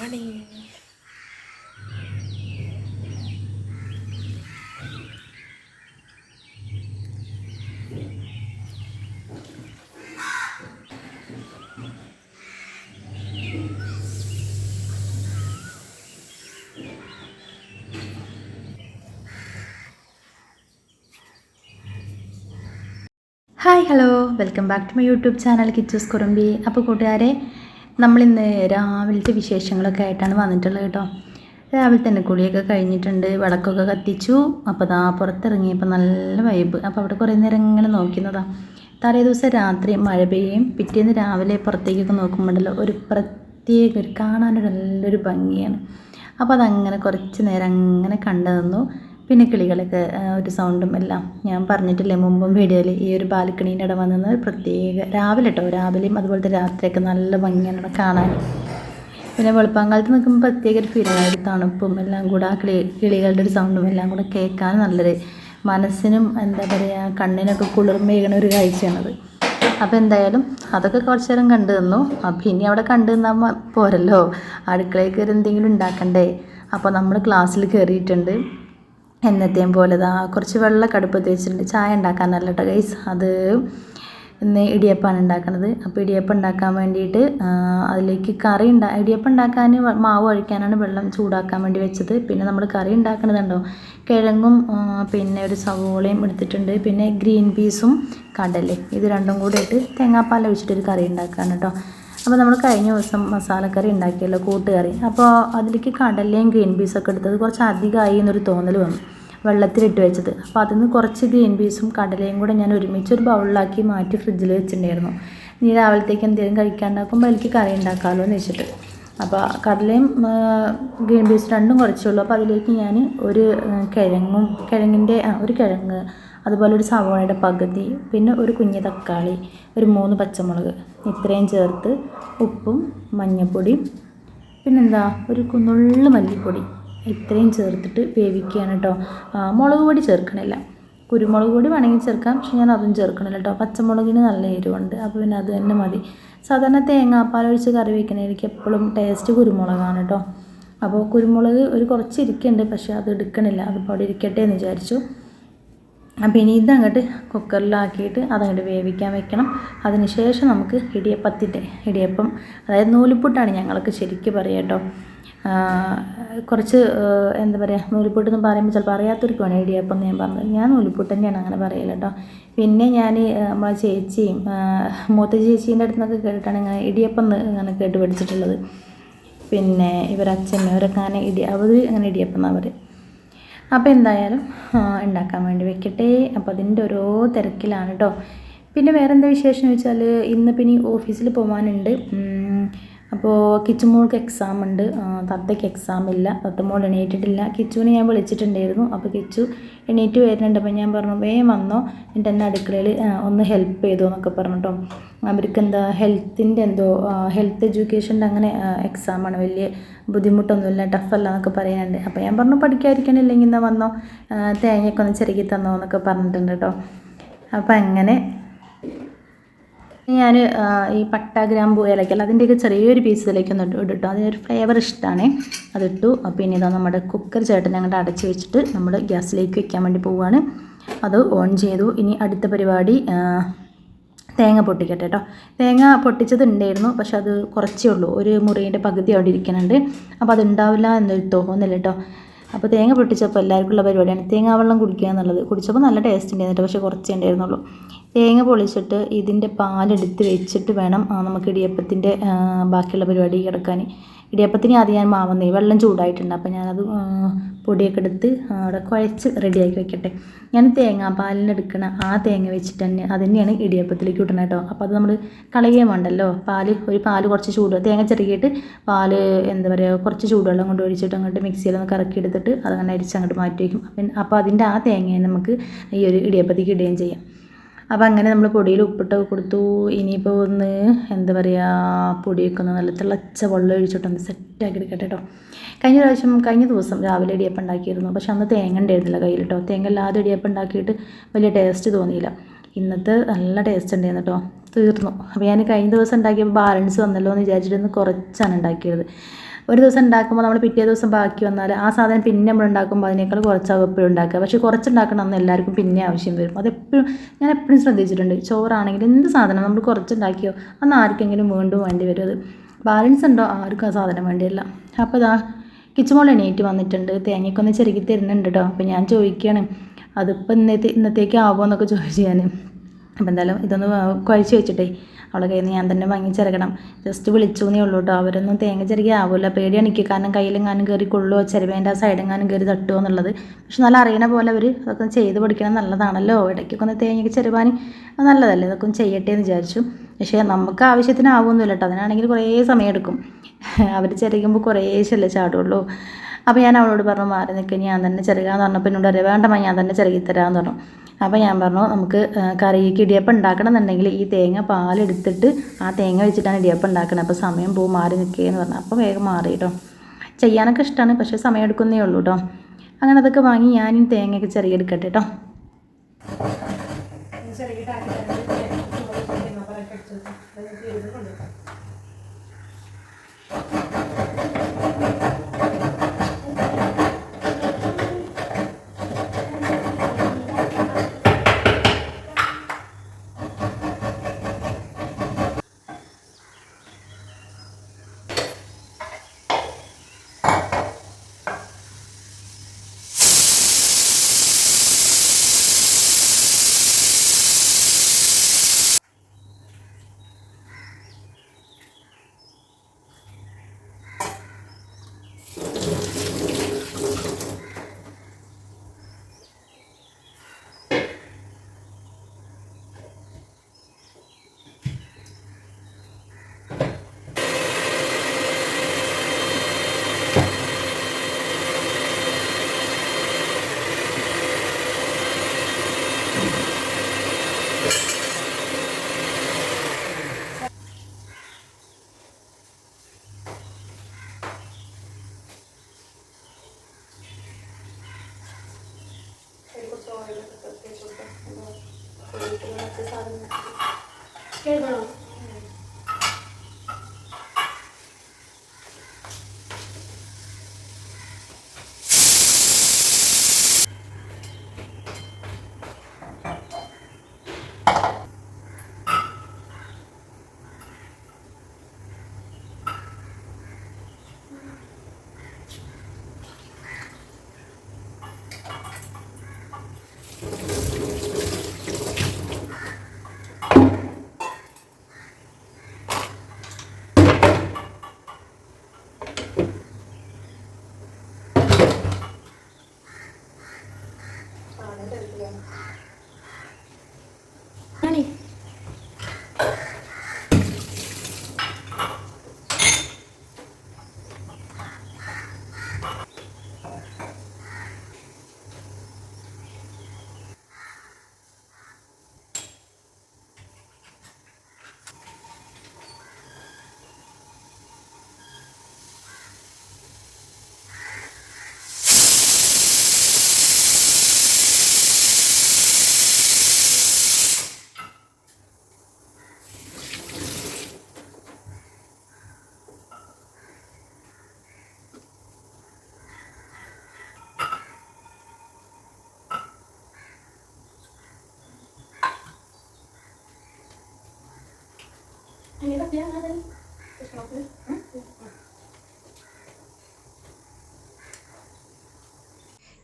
morning hi hello welcome back to my YouTube channel Kichus Kurumbi അപ്പോൾ കൂട്ടുകാരെ നമ്മളിന്ന് രാവിലത്തെ വിശേഷങ്ങളൊക്കെ ആയിട്ടാണ് വന്നിട്ടുള്ളത് കേട്ടോ. രാവിലെ തന്നെ കുളിയൊക്കെ കഴിഞ്ഞിട്ടുണ്ട് വിളക്കൊക്കെ കത്തിച്ചു. അപ്പോൾ ദാ പുറത്തിറങ്ങിയപ്പോൾ നല്ല വൈബ് അപ്പോൾ അവിടെ കുറേ നേരം ഇങ്ങനെ നോക്കുന്നതാ. തലേ ദിവസം രാത്രി മഴ പെയ്യും. പിറ്റേന്ന് രാവിലെ പുറത്തേക്കൊക്കെ നോക്കുമ്പോഴല്ലോ ഒരു പ്രത്യേക ഒരു കാണാനൊരു നല്ലൊരു ഭംഗിയാണ്. അപ്പോൾ അതങ്ങനെ കുറച്ച് നേരം അങ്ങനെ കണ്ടു നിന്നു. പിന്നെ കിളികളൊക്കെ ഒരു സൗണ്ടും എല്ലാം ഞാൻ പറഞ്ഞിട്ടില്ലേ മുമ്പും വീഡിയോയിൽ ഈ ഒരു ബാൽക്കണീന്റെ ഇടം വന്നത് പ്രത്യേക രാവിലെ കേട്ടോ രാവിലെയും അതുപോലത്തെ രാത്രിയൊക്കെ നല്ല ഭംഗിയാണ് കാണാൻ. പിന്നെ വെളുപ്പാങ്കാലത്ത് നിൽക്കുമ്പോൾ പ്രത്യേക ഒരു ഫീലാണ് തണുപ്പും എല്ലാം കൂടെ ആ കിളി കിളികളുടെ ഒരു സൗണ്ടും എല്ലാം കൂടെ കേൾക്കാൻ നല്ലൊരു മനസ്സിനും എന്താ പറയുക കണ്ണിനൊക്കെ കുളിർമേകണ ഒരു കാഴ്ചയാണത്. അപ്പോൾ എന്തായാലും അതൊക്കെ കുറച്ച് നേരം കണ്ടു തന്നു അപ്പോൾ ഇനി അവിടെ കണ്ടു നിന്നാൽ പോരല്ലോ. അടുക്കളയിൽ കയറി എന്തെങ്കിലും ഉണ്ടാക്കണ്ടേ? അപ്പോൾ നമ്മൾ ക്ലാസ്സിൽ കയറിയിട്ടുണ്ട്. എന്നത്തെയും പോലെ ദാ കുറച്ച് വെള്ളം കടുപ്പത്ത് വെച്ചിട്ടുണ്ട് ചായ ഉണ്ടാക്കാനല്ല കേട്ടോ ഗൈസ് അത് ഇന്ന് ഇടിയപ്പമാണ് ഉണ്ടാക്കുന്നത് അപ്പോൾ ഇടിയപ്പം ഉണ്ടാക്കാൻ വേണ്ടിയിട്ട് അതിലേക്ക് കറി ഉണ്ടാ ഇടിയപ്പം ഉണ്ടാക്കാൻ മാവ് ഒഴിക്കാനാണ് വെള്ളം ചൂടാക്കാൻ വേണ്ടി വെച്ചത്. പിന്നെ നമ്മൾ കറി ഉണ്ടാക്കണതുണ്ടോ കിഴങ്ങും പിന്നെ ഒരു സവോളയും എടുത്തിട്ടുണ്ട്. പിന്നെ ഗ്രീൻ പീസും കടലയും. ഇത് രണ്ടും കൂടെ ഇട്ട് തേങ്ങാപ്പാൽ കറി ഉണ്ടാക്കാണ് കേട്ടോ അപ്പോൾ നമ്മൾ കഴിഞ്ഞ ദിവസം മസാലക്കറി ഉണ്ടാക്കിയല്ലോ കൂട്ടുകറി. അപ്പോൾ അതിലേക്ക് കടലയും ഗ്രീൻ പീസൊക്കെ എടുത്തത് കുറച്ച് അധികമായി എന്നൊരു തോന്നൽ വന്നു വെള്ളത്തിലിട്ട് വെച്ചത്. അപ്പോൾ അതിൽ നിന്ന് കുറച്ച് ഗ്രീൻ പീസും കടലയും കൂടെ ഞാൻ ഒരുമിച്ച് ഒരു ബൗളിലാക്കി മാറ്റി ഫ്രിഡ്ജിൽ വെച്ചിട്ടുണ്ടായിരുന്നു. ഇനി രാവിലത്തേക്ക് എന്തെങ്കിലും കഴിക്കാണ്ടാക്കുമ്പോൾ എനിക്ക് കറി ഉണ്ടാക്കാമല്ലോ എന്ന് വെച്ചിട്ട്. അപ്പോൾ കടലയും ഗ്രീൻ പീസ് രണ്ടും കുറച്ചുള്ളൂ അപ്പോൾ അതിലേക്ക് ഞാൻ ഒരു കിഴങ്ങും കിഴങ്ങിന്റെ ആ ഒരു കിഴങ്ങ് അതുപോലെ ഒരു സവോളയുടെ പകുതി പിന്നെ ഒരു കുഞ്ഞ് തക്കാളി ഒരു മൂന്ന് പച്ചമുളക് ഇത്രയും ചേർത്ത് ഉപ്പും മഞ്ഞൾപ്പൊടിയും പിന്നെന്താ ഒരു കുന്നുള്ള മല്ലിപ്പൊടി ഇത്രയും ചേർത്തിട്ട് വേവിക്കുകയാണ് കേട്ടോ മുളക് പൊടി ചേർക്കണില്ല. കുരുമുളക് പൊടി വേണമെങ്കിൽ ചേർക്കാം പക്ഷെ ഞാൻ അതും ചേർക്കണില്ല കേട്ടോ പച്ചമുളകിന് നല്ല എരിവുണ്ട് അപ്പോൾ പിന്നെ അത് തന്നെ മതി. സാധാരണ തേങ്ങാപ്പാൽ ഒഴിച്ച് കറി വയ്ക്കണേക്ക് എപ്പോഴും ടേസ്റ്റ് കുരുമുളകാണ് കേട്ടോ അപ്പോൾ കുരുമുളക് ഒരു കുറച്ച് ഇരിക്കുന്നുണ്ട് പക്ഷേ അത് എടുക്കണില്ല. അതിപ്പോൾ അവിടെ ഇരിക്കട്ടെ എന്ന് വിചാരിച്ചു. അപ്പം ഇനി ഇതങ്ങോട്ട് കുക്കറിലാക്കിയിട്ട് അതങ്ങോട്ട് വേവിക്കാൻ വെക്കണം. അതിന് ശേഷം നമുക്ക് ഇടിയപ്പത്തിന്റെ ഇടിയപ്പം അതായത് നൂലിപ്പുട്ടാണ് ഞങ്ങൾക്ക് ശരിക്കും പറയാം കേട്ടോ കുറച്ച് എന്താ പറയുക നൂലിപ്പുട്ട് എന്ന് പറയുമ്പോൾ ചിലപ്പോൾ അറിയാത്തവർക്ക് വേണം ഇടിയപ്പം എന്ന് ഞാൻ പറഞ്ഞത്. ഞാൻ നൂലിപ്പുട്ട് തന്നെയാണ് അങ്ങനെ പറയൽ കേട്ടോ പിന്നെ ഞാൻ നമ്മളെ ചേച്ചിയും മൂത്ത ചേച്ചീന്റെ അടുത്ത് നിന്നൊക്കെ കേട്ടിട്ടാണ് ഇങ്ങനെ ഇടിയപ്പം എന്ന് ഇങ്ങനെ കേട്ട് പഠിച്ചിട്ടുള്ളത്. പിന്നെ ഇവരച്ഛനും ഇവരൊക്കെ അങ്ങനെ ഇടി അവർ അങ്ങനെ ഇടിയപ്പം എന്നാണ് പറയുക അപ്പോൾ എന്തായാലും ഉണ്ടാക്കാൻ വേണ്ടി വെക്കട്ടെ. അപ്പോൾ അതിന്റെ ഓരോ തിരക്കിലാണ് കേട്ടോ പിന്നെ വേറെ എന്താ വിശേഷം എന്ന് വെച്ചാൽ ഇന്ന് പിന്നെ ഓഫീസിൽ പോകാനുണ്ട് ഉം, കിച്ചു മോൾക്ക് എക്സാം ഉണ്ട് തത്തയ്ക്ക് എക്സാം ഇല്ല. തത്ത മോൾ എണീറ്റിട്ടില്ല. കിച്ചുവിനെ ഞാൻ വിളിച്ചിട്ടുണ്ടായിരുന്നു. അപ്പോൾ കിച്ചു എണീറ്റ് വരുന്നുണ്ട്. അപ്പോൾ ഞാൻ പറഞ്ഞു വേഗം വന്നോ. എന്നിട്ട് എന്നെ അടുക്കളയിൽ ഒന്ന് ഹെൽപ്പ് ചെയ്തോ എന്നൊക്കെ പറഞ്ഞിട്ടോ അവർക്ക് എന്താ ഹെൽത്തിന്റെ എന്തോ ഹെൽത്ത് എഡ്യൂക്കേഷന്റെ അങ്ങനെ എക്സാമാണ് വലിയ ബുദ്ധിമുട്ടൊന്നുമില്ല. ടഫല്ല എന്നൊക്കെ പറയാനുണ്ട് അപ്പോൾ ഞാൻ പറഞ്ഞു പഠിക്കാതിരിക്കണില്ലെങ്കിൽ എന്നാൽ വന്നോ? തേങ്ങയൊക്കെ ഒന്ന് ചെറുക്കി തന്നോ എന്നൊക്കെ പറഞ്ഞിട്ടുണ്ട് കേട്ടോ. അപ്പോൾ അങ്ങനെ ഞാൻ ഈ പട്ട ഗ്രാമ്പു ഏലക്കല്ല അതിന്റെയൊക്കെ ചെറിയൊരു പീസ് ഒന്ന് ഇട്ടിട്ടു. അതിനൊരു ഫ്ലേവർ ഇഷ്ടമാണ് അതിട്ടു. പിന്നെ ഇതാ നമ്മുടെ കുക്കർ ചേട്ടൻ അങ്ങോട്ട് അടച്ചു വെച്ചിട്ട് നമ്മൾ ഗ്യാസിലേക്ക് വെക്കാൻ വേണ്ടി പോവുകയാണ് അത് ഓൺ ചെയ്തു. ഇനി അടുത്ത പരിപാടി തേങ്ങ പൊട്ടിക്കട്ടെ കേട്ടോ തേങ്ങ പൊട്ടിച്ചതുണ്ടായിരുന്നു പക്ഷെ അത് കുറച്ചേ ഉള്ളൂ. ഒരു മുറിയുടെ പകുതി അവിടെ ഇരിക്കുന്നുണ്ട്. അപ്പോൾ അതുണ്ടാവില്ല എന്നൊരു തോന്നുന്നില്ല കേട്ടോ അപ്പോൾ തേങ്ങ പൊട്ടിച്ചപ്പോൾ എല്ലാവർക്കുള്ള പരിപാടിയാണ്. തേങ്ങാ വെള്ളം കുടിക്കുക എന്നുള്ളത്. കുടിച്ചപ്പോൾ നല്ല ടേസ്റ്റ് ഉണ്ടായിരുന്നു പക്ഷേ കുറച്ചേ ഉണ്ടായിരുന്നുള്ളൂ തേങ്ങ പൊളിച്ചിട്ട് ഇതിന്റെ പാലെടുത്ത് വെച്ചിട്ട് വേണം നമുക്ക് ഇടിയപ്പത്തിന്റെ ബാക്കിയുള്ള പരിപാടി കിടക്കാൻ. ഇടിയപ്പത്തിന് ആദ്യം ഞാൻ മാവുന്നേ വെള്ളം ചൂടായിട്ടുണ്ട്. അപ്പോൾ ഞാനത് പൊടിയൊക്കെ എടുത്ത് അവിടെ കുഴച്ച് റെഡിയാക്കി വെക്കട്ടെ. ഞാൻ തേങ്ങാപ്പാലിനെടുക്കണ ആ തേങ്ങ വെച്ചിട്ട് തന്നെ അത് തന്നെയാണ് ഇടിയപ്പത്തിലേക്ക് ഇടണം കേട്ടോ. അപ്പോൾ അത് നമ്മൾ കളയുകയും വേണ്ടല്ലോ. പാൽ ഒരു പാൽ കുറച്ച് ചൂട് തേങ്ങ ചെറുകിയിട്ട് പാൽ എന്താ പറയുക കുറച്ച് ചൂടുവെള്ളം കൊണ്ട് ഒഴിച്ചിട്ട് അങ്ങോട്ട് മിക്സിയിലൊന്ന് കറക്കി എടുത്തിട്ട് അതങ്ങനെ അരിച്ച് അങ്ങോട്ട് മാറ്റി വയ്ക്കും. അപ്പം അപ്പോൾ അതിന്റെ ആ തേങ്ങയെ നമുക്ക് ഈ ഒരു ഇടിയപ്പത്തേക്ക് ഇടുകയും ചെയ്യാം. അപ്പോൾ അങ്ങനെ നമ്മൾ പൊടിയിൽ ഉപ്പിട്ടൊക്കെ കൊടുത്തു. ഇനിയിപ്പോൾ ഒന്ന് എന്താ പറയുക പൊടിയൊക്കെ ഒന്ന് നല്ല തിളച്ച വെള്ളം ഒഴിച്ചിട്ടൊന്ന് സെറ്റാക്കി എടുക്കട്ടെ കേട്ടോ കഴിഞ്ഞ പ്രാവശ്യം കഴിഞ്ഞ ദിവസം രാവിലെ ഇടിയപ്പം ഉണ്ടാക്കിയിരുന്നു. പക്ഷെ അന്ന് തേങ്ങ ഉണ്ടായിരുന്നില്ല കയ്യിൽ കേട്ടോ തേങ്ങ ഇല്ലാതെ ഇടിയപ്പം ഉണ്ടാക്കിയിട്ട് വലിയ ടേസ്റ്റ് തോന്നിയില്ല. ഇന്നത്തെ നല്ല ടേസ്റ്റ് ഉണ്ടായിരുന്നു കേട്ടോ തീർന്നു. അപ്പോൾ ഞാൻ കഴിഞ്ഞ ദിവസം ഉണ്ടാക്കിയപ്പോൾ ബാലൻസ് വന്നല്ലോ എന്ന് വിചാരിച്ചിട്ട് ഇന്ന് കുറച്ചാണ് ഉണ്ടാക്കിയത്. ഒരു ദിവസം ഉണ്ടാക്കുമ്പോൾ നമ്മൾ പിറ്റേ ദിവസം ബാക്കി വന്നാൽ ആ സാധനം പിന്നെ നമ്മൾ ഉണ്ടാക്കുമ്പോൾ അതിനേക്കാൾ കുറച്ചാകും എപ്പോഴും ഉണ്ടാക്കുക. പക്ഷേ കുറച്ചുണ്ടാക്കണം എന്ന് എല്ലാവർക്കും പിന്നെ ആവശ്യം വരും. അതെപ്പോഴും ഞാൻ എപ്പോഴും ശ്രദ്ധിച്ചിട്ടുണ്ട്. ചോറാണെങ്കിൽ എന്ത് സാധനം നമ്മൾ കുറച്ചുണ്ടാക്കിയോ അന്ന് ആർക്കെങ്കിലും വീണ്ടും വേണ്ടി വരും. അത് ബാലൻസ് ഉണ്ടോ? ആർക്കും ആ സാധനം വേണ്ടിയില്ല. അപ്പോൾ ഇതാ കിച്ചുമോൾ എണീറ്റ് വന്നിട്ടുണ്ട്. തേങ്ങയ്ക്കൊന്ന് ചെറുക്കി തരുന്നുണ്ട് കേട്ടോ. അപ്പോൾ ഞാൻ ചോദിക്കുകയാണ് അതിപ്പോൾ ഇന്നത്തെ ഇന്നത്തേക്ക് ആവുമോ? എന്നൊക്കെ ചോദിച്ചു ഞാൻ. അപ്പോൾ എന്തായാലും ഇതൊന്ന് കുഴച്ച് വെച്ചിട്ടേ അവളെ കയ്യിൽ നിന്ന് ഞാൻ തന്നെ വാങ്ങിച്ചിറക്കണം. ജസ്റ്റ് വിളിച്ചു എന്നേ ഉള്ളൂ കേട്ടോ അവരൊന്നും തേങ്ങ ചിരകി ആവില്ല പേടിയാണ് എനിക്ക് കാരണം കയ്യിലെങ്ങാനും കയറി കൊള്ളുമോ ചെരുവേന്റെ ആ സൈഡെങ്ങാനും കയറി തട്ടുമോ എന്നുള്ളത്. പക്ഷെ നല്ല അറിയണ പോലെ അവർ അതൊക്കെ ചെയ്ത് പഠിക്കണം നല്ലതാണല്ലോ. ഇടയ്ക്കൊക്കെ ഒന്ന് തേങ്ങയ്ക്ക് ചെരുവാൻ നല്ലതല്ലേ? ഇതൊക്കെ ഒന്ന് ചെയ്യട്ടെ എന്ന് വിചാരിച്ചു. പക്ഷേ നമുക്ക് ആവശ്യത്തിനാവുമൊന്നുമില്ല കേട്ടോ അതിനാണെങ്കിൽ കുറേ സമയമെടുക്കും. അവർ ചെറുകുമ്പോൾ കുറേശ്ശല്ലേ ചാടുള്ളൂ. അപ്പോൾ ഞാൻ അവളോട് പറഞ്ഞു മാറി നിൽക്കുക ഞാൻ തന്നെ ചെറുകാന്ന് പറഞ്ഞപ്പോൾ എന്നോട് അറിയാം വേണ്ടമ്മ ഞാൻ തന്നെ ചെറുകി തരാമെന്ന് പറഞ്ഞു. അപ്പോൾ ഞാൻ പറഞ്ഞു നമുക്ക് കറിക്ക് ഇടിയപ്പം ഉണ്ടാക്കണം എന്നുണ്ടെങ്കിൽ ഈ തേങ്ങ പാലെടുത്തിട്ട് ആ തേങ്ങ വെച്ചിട്ടാണ് ഇടിയപ്പം ഉണ്ടാക്കുന്നത്. അപ്പോൾ സമയം പോകും മാറി നിൽക്കുകയെന്ന് പറഞ്ഞു. അപ്പോൾ വേഗം മാറി കേട്ടോ ചെയ്യാനൊക്കെ ഇഷ്ടമാണ് പക്ഷേ സമയം എടുക്കുന്നേ ഉള്ളൂ കേട്ടോ അങ്ങനെ അതൊക്കെ വാങ്ങി ഞാനീ തേങ്ങയൊക്കെ ചെറിയ എടുക്കട്ടെ കേട്ടോ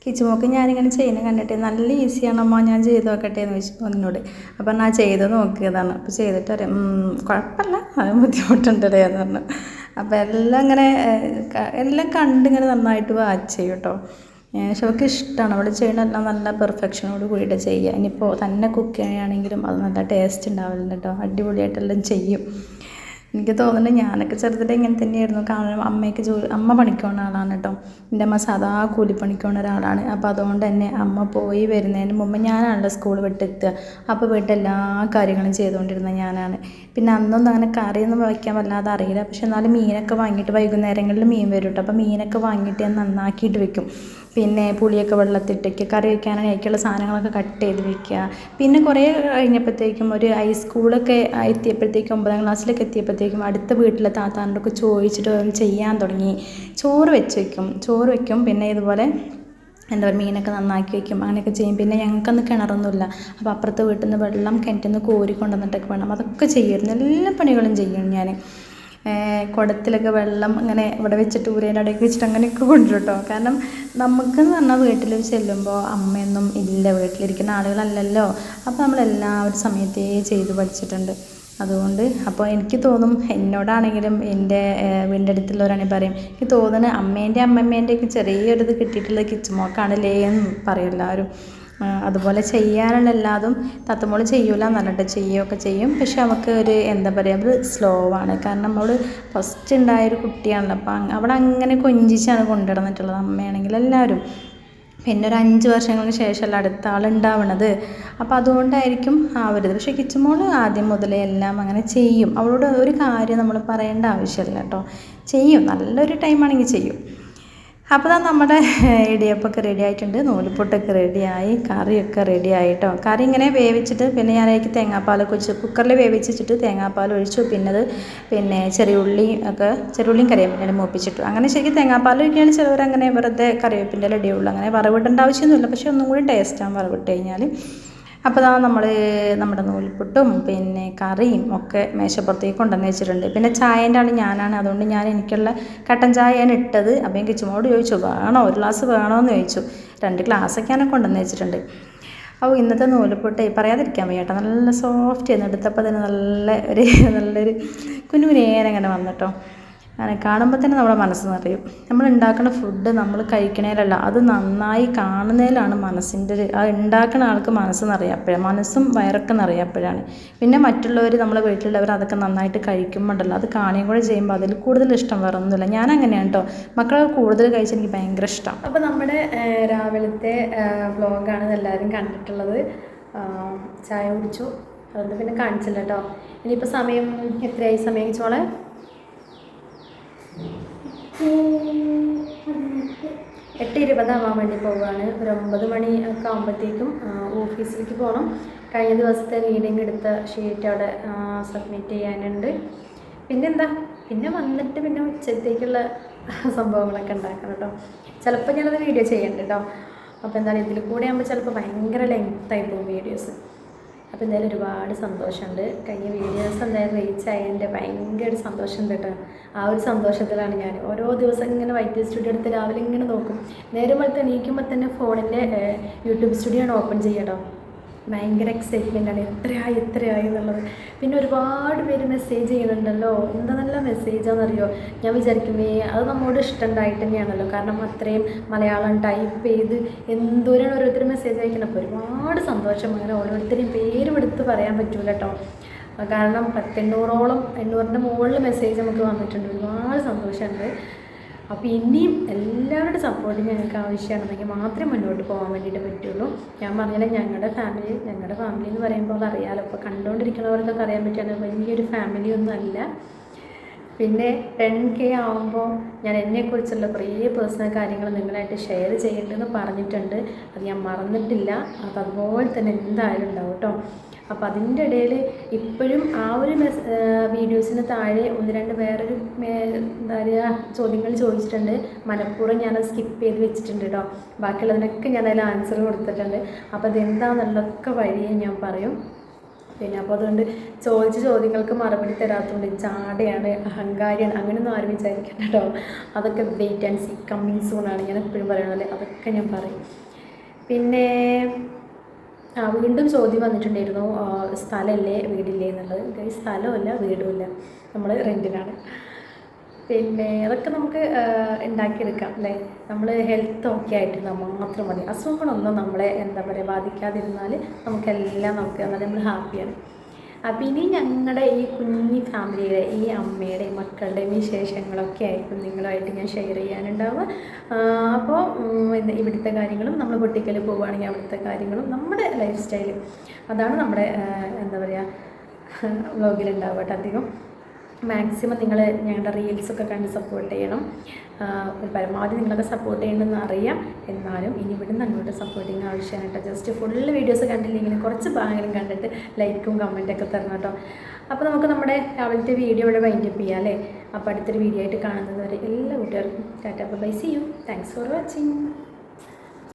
കിച്ചുമോക്ക് ഞാനിങ്ങനെ ചെയ്യുന്നത് കണ്ടിട്ട് നല്ല ഈസിയാണ് അമ്മ ഞാൻ ചെയ്ത് നോക്കട്ടെ എന്ന് ചോദിച്ചു ഒന്നിനോട്. അപ്പം ഞാൻ ചെയ്ത് നോക്കിയതാണ്. അപ്പോൾ ചെയ്തിട്ട് അറിയാം കുഴപ്പമില്ല അത് ബുദ്ധിമുട്ടുണ്ടല്ലേ എന്ന് പറഞ്ഞു. അപ്പോൾ എല്ലാം ഇങ്ങനെ എല്ലാം കണ്ടിങ്ങനെ നന്നായിട്ട് വാച്ച് ചെയ്യും കേട്ടോ പക്ഷെ അവൾക്ക് ഇഷ്ടമാണ് അവൾ ചെയ്യണതെല്ലാം നല്ല പെർഫെക്ഷനോട് കൂടിയിട്ട് ചെയ്യുക. ഇനിയിപ്പോൾ തന്നെ കുക്ക് ചെയ്യുകയാണെങ്കിലും അത് നല്ല ടേസ്റ്റ് ഉണ്ടാവില്ല കേട്ടോ അടിപൊളിയായിട്ടെല്ലാം ചെയ്യും. എനിക്ക് തോന്നുന്നുണ്ട് ഞാനൊക്കെ ചെറുതിൽ ഇങ്ങനെ തന്നെയായിരുന്നു. കാരണം അമ്മയ്ക്ക് ജോലി അമ്മ പണിക്കുന്ന ആളാണ് കേട്ടോ എന്റെ അമ്മ സാധാ കൂലിപ്പണിക്കുന്ന ഒരാളാണ്. അപ്പോൾ അതുകൊണ്ട് തന്നെ അമ്മ പോയി വരുന്നതിന് മുമ്പ് ഞാനാണല്ലോ സ്കൂൾ വിട്ടെത്തുക. അപ്പോൾ വീട്ടിൽ എല്ലാ കാര്യങ്ങളും ചെയ്തുകൊണ്ടിരുന്നത് ഞാനാണ്. പിന്നെ അന്നൊന്നും അങ്ങനെ കറിയൊന്നും വയ്ക്കാൻ വല്ലാതെ അറിയില്ല. പക്ഷെ എന്നാലും മീനൊക്കെ വാങ്ങിയിട്ട് വൈകുന്നേരങ്ങളിൽ മീൻ വരും കേട്ടോ അപ്പോൾ മീനൊക്കെ വാങ്ങിയിട്ട് ഞാൻ നന്നാക്കിയിട്ട് വെക്കും. പിന്നെ പുളിയൊക്കെ വെള്ളത്തിട്ടേക്ക് കറി വയ്ക്കാനാണ് സാധനങ്ങളൊക്കെ കട്ട് ചെയ്ത് വെക്കുക. പിന്നെ കുറേ കഴിഞ്ഞപ്പോഴത്തേക്കും ഒരു ഹൈസ്കൂളൊക്കെ എത്തിയപ്പോഴത്തേക്കും ഒമ്പതാം ക്ലാസ്സിലൊക്കെ എത്തിയപ്പോഴത്തേക്കും അടുത്ത വീട്ടിലെ താത്താനോടൊക്കെ ചോദിച്ചിട്ട് ഓരോന്ന് ചെയ്യാൻ തുടങ്ങി. ചോറ് വെച്ച് വയ്ക്കും ചോറ് വയ്ക്കും പിന്നെ ഇതുപോലെ എന്താ പറയുക മീനൊക്കെ നന്നാക്കി വയ്ക്കും അങ്ങനെയൊക്കെ ചെയ്യും. പിന്നെ ഞങ്ങൾക്കന്ന് കിണറൊന്നുമില്ല. അപ്പോൾ അപ്പുറത്തെ വീട്ടിൽ നിന്ന് വെള്ളം കിണറ്റിൽ നിന്ന് കോരി കൊണ്ടുവന്നിട്ടൊക്കെ വേണം. അതൊക്കെ ചെയ്യുമായിരുന്നു. എല്ലാ പണികളും ചെയ്യും ഞാൻ. കുടത്തിലൊക്കെ വെള്ളം അങ്ങനെ ഇവിടെ വെച്ചിട്ട് ഊരേന്റെ അടയ്ക്ക് വെച്ചിട്ട് അങ്ങനെയൊക്കെ കൊണ്ടുവരും കേട്ടോ കാരണം നമുക്കെന്ന് പറഞ്ഞാൽ വീട്ടിൽ ചെല്ലുമ്പോൾ അമ്മയൊന്നും ഇല്ല വീട്ടിലിരിക്കുന്ന ആളുകളല്ലല്ലോ. അപ്പോൾ നമ്മളെല്ലാം ഒരു സമയത്തേ ചെയ്ത് പഠിച്ചിട്ടുണ്ട്. അതുകൊണ്ട് അപ്പോൾ എനിക്ക് തോന്നും എന്നോടാണെങ്കിലും എന്റെ വീടിന്റെ അടുത്തുള്ളവരാണെങ്കിൽ പറയും എനിക്ക് തോന്നുന്നത് അമ്മേന്റെ അമ്മമ്മേന്റെയൊക്കെ ചെറിയൊരിത് കിട്ടിയിട്ടുള്ള കിച്ചുമോക്കാണല്ലേ എന്ന് പറയും എല്ലാവരും. അതുപോലെ ചെയ്യാനുള്ള എല്ലാതും തത്തമോൾ ചെയ്യൂല എന്നല്ല ചെയ്യുകയൊക്കെ ചെയ്യും. പക്ഷെ അവൾക്ക് ഒരു എന്താ പറയുക അത് സ്ലോ ആണ്. കാരണം അവൾ ഫസ്റ്റ് ഉണ്ടായൊരു കുട്ടിയാണല്ലോ. അപ്പം അവൾ അങ്ങനെ കൊഞ്ചിച്ചാണ് കൊണ്ടുനടന്നിട്ടുള്ളത് അമ്മയാണെങ്കിൽ എല്ലാവരും. പിന്നെ ഒരു അഞ്ച് വർഷങ്ങൾക്ക് ശേഷമല്ല അടുത്ത ആളുണ്ടാവണത്. അപ്പോൾ അതുകൊണ്ടായിരിക്കും ആവരുത് പക്ഷേ കിച്ചുമോൾ ആദ്യം മുതലേ എല്ലാം അങ്ങനെ ചെയ്യും. അവളോട് ഒരു കാര്യം നമ്മൾ പറയേണ്ട ആവശ്യമില്ല കേട്ടോ. ചെയ്യും. നല്ലൊരു ടൈമാണെങ്കിൽ ചെയ്യും. അപ്പോൾ തന്നെ നമ്മുടെ ഇടിയപ്പമൊക്കെ റെഡി ആയിട്ടുണ്ട്. നൂലിപ്പൊട്ടൊക്കെ റെഡിയായി കറിയൊക്കെ റെഡി ആയിട്ടോ. കറി ഇങ്ങനെ വേവിച്ചിട്ട് പിന്നെ ഞാൻ അതിലേക്ക് തേങ്ങാപ്പാലൊക്കെ ഒഴിച്ചു. കുക്കറിൽ വേവിച്ചിട്ട് തേങ്ങാപ്പാൽ ഒഴിച്ചു. പിന്നെ അത് പിന്നെ ചെറിയുള്ളി ഒക്കെ ചെറിയുള്ളിയും കറിവേപ്പിന്റെ മൂപ്പിച്ചിട്ടു. അങ്ങനെ ശരിക്കും തേങ്ങാപ്പാൽ ഒഴിക്കുകയാണ് ചിലവർ അങ്ങനെ വെറുതെ കറിവേപ്പിന്റെ റെഡിയുള്ളൂ അങ്ങനെ വറവിടേണ്ട ആവശ്യമൊന്നുമില്ല. പക്ഷേ ഒന്നും കൂടി ടേസ്റ്റാണ് വറവിട്ട് കഴിഞ്ഞാൽ അപ്പോൾ ഇതാ നമ്മൾ നമ്മുടെ നൂൽപുട്ടും പിന്നെ കറിയും ഒക്കെ മേശപ്പുറത്തേക്ക് കൊണ്ടുവന്ന് വെച്ചിട്ടുണ്ട്. പിന്നെ ചായേന്റെ ആണ് ഞാനാണ്. അതുകൊണ്ട് ഞാൻ എനിക്കുള്ള കട്ടൻ ചായയാണ് ഇട്ടത്. അപ്പം കിച്ചുമോട് ചോദിച്ചു വേണോ? ഒരു ഗ്ലാസ് വേണോ എന്ന് ചോദിച്ചു. രണ്ട് ഗ്ലാസ്സൊക്കെ ഞാൻ കൊണ്ടുവന്ന് വെച്ചിട്ടുണ്ട്. അപ്പോൾ ഇന്നത്തെ നൂലപ്പൊട്ട് പറയാതിരിക്കാൻ വയ്യ കേട്ടോ. നല്ല സോഫ്റ്റ് ആയിരുന്നു. എടുത്തപ്പോൾ തന്നെ നല്ല ഒരു നല്ലൊരു കുനുകുനേനങ്ങനെ വന്നിട്ടോ അങ്ങനെ കാണുമ്പോൾ തന്നെ നമ്മുടെ മനസ്സ് നിറയും. നമ്മൾ ഉണ്ടാക്കുന്ന ഫുഡ് നമ്മൾ കഴിക്കണേലല്ല അത് നന്നായി കാണുന്നതിലാണ് മനസ്സിന്റെ ഒരു ആ ഉണ്ടാക്കുന്ന ആൾക്ക് മനസ്സ് നിറയപ്പോഴാണ് മനസ്സും വയറൊക്കെ നിറയപ്പോഴാണ് പിന്നെ മറ്റുള്ളവർ നമ്മളെ വീട്ടിലുള്ളവർ അതൊക്കെ നന്നായിട്ട് കഴിക്കുമ്പോണ്ടല്ലോ അത് കാണുകയും കൂടെ ചെയ്യുമ്പോൾ അതിൽ കൂടുതൽ ഇഷ്ടം വേറെ ഒന്നുമില്ല. ഞാൻ അങ്ങനെയാണ് കേട്ടോ മക്കളെ കൂടുതൽ കഴിച്ച് എനിക്ക് ഭയങ്കര ഇഷ്ടം. അപ്പോൾ നമ്മുടെ രാവിലത്തെ വ്ലോഗാണ് എല്ലാവരും കണ്ടിട്ടുള്ളത്. ചായ കുടിച്ചു. അതുകൊണ്ട് പിന്നെ കാണിച്ചില്ല കേട്ടോ ഇനിയിപ്പോൾ സമയം എത്രയായി? സമയം ചോളെ? എട്ട് ഇരുപതാവാൻ വേണ്ടി പോവുകയാണ്. ഒരു ഒമ്പത് മണി ഒക്കെ ആകുമ്പോഴത്തേക്കും ഓഫീസിലേക്ക് പോകണം കഴിഞ്ഞ ദിവസത്തെ റീഡിങ് എടുത്ത ഷീറ്റ് അവിടെ സബ്മിറ്റ് ചെയ്യാനുണ്ട്. പിന്നെന്താ? പിന്നെ വന്നിട്ട് പിന്നെ ഉച്ചത്തേക്കുള്ള സംഭവങ്ങളൊക്കെ ഉണ്ടാക്കണം കേട്ടോ. ചിലപ്പോൾ ഞാനത് വീഡിയോ ചെയ്യണ്ട കേട്ടോ. അപ്പോൾ എന്താണ് ഇതിൽ കൂടെ ആകുമ്പോൾ ചിലപ്പോൾ ഭയങ്കര ലെങ്ത്തായി പോകും വീഡിയോസ് അപ്പോൾ എന്തായാലും ഒരുപാട് സന്തോഷമുണ്ട്. കഴിഞ്ഞ വീഡിയോസ് എന്തായാലും റീച്ച് ആയതിന്റെ ഭയങ്കര സന്തോഷം കേട്ടോ. ആ ഒരു സന്തോഷത്തിലാണ് ഞാൻ. ഓരോ ദിവസം ഇങ്ങനെ വൈദ്യുതി സ്റ്റുഡിയോ എടുത്ത് രാവിലെ ഇങ്ങനെ നോക്കും. നേരം പോലത്തെ എണീക്കുമ്പോൾ തന്നെ ഫോണിന്റെ യൂട്യൂബ് സ്റ്റുഡിയോ ആണ് ഓപ്പൺ ചെയ്യട്ടോ ഭയങ്കര എക്സൈറ്റ്മെന്റ് ആണ്. എത്രയായി എത്രയായി എന്നുള്ളത്. പിന്നെ ഒരുപാട് പേര് മെസ്സേജ് ചെയ്യുന്നുണ്ടല്ലോ. എന്താ നല്ല മെസ്സേജാണെന്നറിയോ ഞാൻ വിചാരിക്കുമേ അത് നമ്മോട് ഇഷ്ടമുണ്ടായിട്ട് തന്നെയാണല്ലോ കാരണം അത്രയും മലയാളം ടൈപ്പ് ചെയ്ത് എന്തോരാണ് ഓരോരുത്തർ മെസ്സേജ് അയക്കുന്നത്. അപ്പോൾ ഒരുപാട് സന്തോഷം. അങ്ങനെ ഓരോരുത്തരെയും പേരും എടുത്ത് പറയാൻ പറ്റൂല കേട്ടോ കാരണം പത്തെണ്ണൂറോളം എണ്ണൂറിന്റെ മുകളിൽ മെസ്സേജ് നമുക്ക് വന്നിട്ടുണ്ട്. ഒരുപാട് സന്തോഷമുണ്ട്. അപ്പോൾ ഇനിയും എല്ലാവരുടെ സപ്പോർട്ട് ഞങ്ങൾക്ക് ആവശ്യമാണെന്നെങ്കിൽ മാത്രമേ മുന്നോട്ട് പോകാൻ വേണ്ടിയിട്ട് പറ്റുള്ളൂ. ഞാൻ പറഞ്ഞാൽ ഞങ്ങളുടെ ഫാമിലി ഞങ്ങളുടെ ഫാമിലി എന്ന് പറയുമ്പോൾ അതറിയാലോ ഇപ്പോൾ കണ്ടുകൊണ്ടിരിക്കുന്നവർക്കൊക്കെ അറിയാൻ പറ്റുകയാണ് വലിയൊരു ഫാമിലി ഒന്നും അല്ല. പിന്നെ ടെൻ കെ ആകുമ്പോൾ ഞാൻ എന്നെക്കുറിച്ചുള്ള കുറേ പേഴ്സണൽ കാര്യങ്ങൾ നിങ്ങളായിട്ട് ഷെയർ ചെയ്യേണ്ടതെന്ന് പറഞ്ഞിട്ടുണ്ട്. അത് ഞാൻ മറന്നിട്ടില്ല. അത് അതുപോലെ തന്നെ എന്തായാലും ഉണ്ടാവും കേട്ടോ അപ്പോൾ അതിന്റെ ഇടയിൽ ഇപ്പോഴും ആ ഒരു മെസ് വീഡിയോസിന് താഴെ ഒന്ന് രണ്ട് വേറൊരു എന്താ പറയുക ചോദ്യങ്ങൾ ചോദിച്ചിട്ടുണ്ട്. മനഃപൂർവം ഞാനത് സ്കിപ്പ് ചെയ്ത് വെച്ചിട്ടുണ്ട് കേട്ടോ ബാക്കിയുള്ളതിനൊക്കെ ഞാൻ അതിൽ ആൻസർ കൊടുത്തിട്ടുണ്ട്. അപ്പോൾ അതെന്താണെന്നുള്ളതൊക്കെ വഴിയെ ഞാൻ പറയും. പിന്നെ അപ്പോൾ അതുകൊണ്ട് ചോദിച്ച ചോദ്യങ്ങൾക്ക് മറുപടി തരാത്തതുകൊണ്ട് ചാടയാണ് അഹങ്കാരിയാണ് അങ്ങനെയൊന്നും ആരും വിചാരിക്കണ്ട കേട്ടോ അതൊക്കെ വെയിറ്റ് ആൻഡ് സി കമ്മിങ് സൂണാണ് ഞാൻ എപ്പോഴും പറയണത് അതൊക്കെ ഞാൻ പറയും. പിന്നെ വീണ്ടും ചോദ്യം വന്നിട്ടുണ്ടായിരുന്നു സ്ഥലമല്ലേ വീടില്ലേ എന്നുള്ളത്. സ്ഥലമല്ല വീടുമില്ല. നമ്മൾ റെന്റിനാണ് പിന്നെ അതൊക്കെ നമുക്ക് ഉണ്ടാക്കിയെടുക്കാം അല്ലേ? നമ്മൾ ഹെൽത്ത് ഓക്കെ ആയിട്ടിരുന്നാൽ മാത്രം മതി. അസുഖങ്ങളൊന്നും നമ്മളെ എന്താ പറയുക ബാധിക്കാതിരുന്നാൽ നമുക്കെല്ലാം നമുക്ക് നമ്മൾ ഹാപ്പിയാണ് അപ്പം ഇനി ഞങ്ങളുടെ ഈ കുഞ്ഞി ഫാമിലിയുടെ ഈ അമ്മയുടെയും മക്കളുടെയും വിശേഷങ്ങളൊക്കെ ആയിരിക്കും നിങ്ങളുമായിട്ട് ഞാൻ ഷെയർ ചെയ്യാനുണ്ടാവുക. അപ്പോൾ ഇവിടുത്തെ കാര്യങ്ങളും നമ്മൾ കുട്ടിക്കൽ പോവുകയാണെങ്കിൽ അവിടുത്തെ കാര്യങ്ങളും നമ്മുടെ ലൈഫ് സ്റ്റൈലും അതാണ് നമ്മുടെ എന്താ പറയുക വ്ലോഗിലുണ്ടാവുക കേട്ടോ അധികം. മാക്സിമം നിങ്ങൾ ഞങ്ങളുടെ റീൽസൊക്കെ കണ്ട് സപ്പോർട്ട് ചെയ്യണം. പരമാവധി നിങ്ങളൊക്കെ സപ്പോർട്ട് ചെയ്യണമെന്ന് അറിയാം. എന്നാലും ഇനി ഇവിടുന്ന് അങ്ങോട്ട് സപ്പോർട്ടിങ് ആവശ്യമാണ് കേട്ടോ ജസ്റ്റ് ഫുള്ള് വീഡിയോസ് കണ്ടില്ലെങ്കിൽ കുറച്ച് ഭാഗങ്ങളും കണ്ടിട്ട് ലൈക്കും കമന്റൊക്കെ തരണം കേട്ടോ. അപ്പോൾ നമുക്ക് നമ്മുടെ രാവിലത്തെ വീഡിയോ ഇവിടെ വൈൻഡപ്പ് ചെയ്യാം അല്ലേ? അപ്പോൾ അടുത്തൊരു വീഡിയോ ആയിട്ട് കാണുന്നത് വരെ എല്ലാ കുട്ടികൾക്കും ta-ta bye see you thanks for watching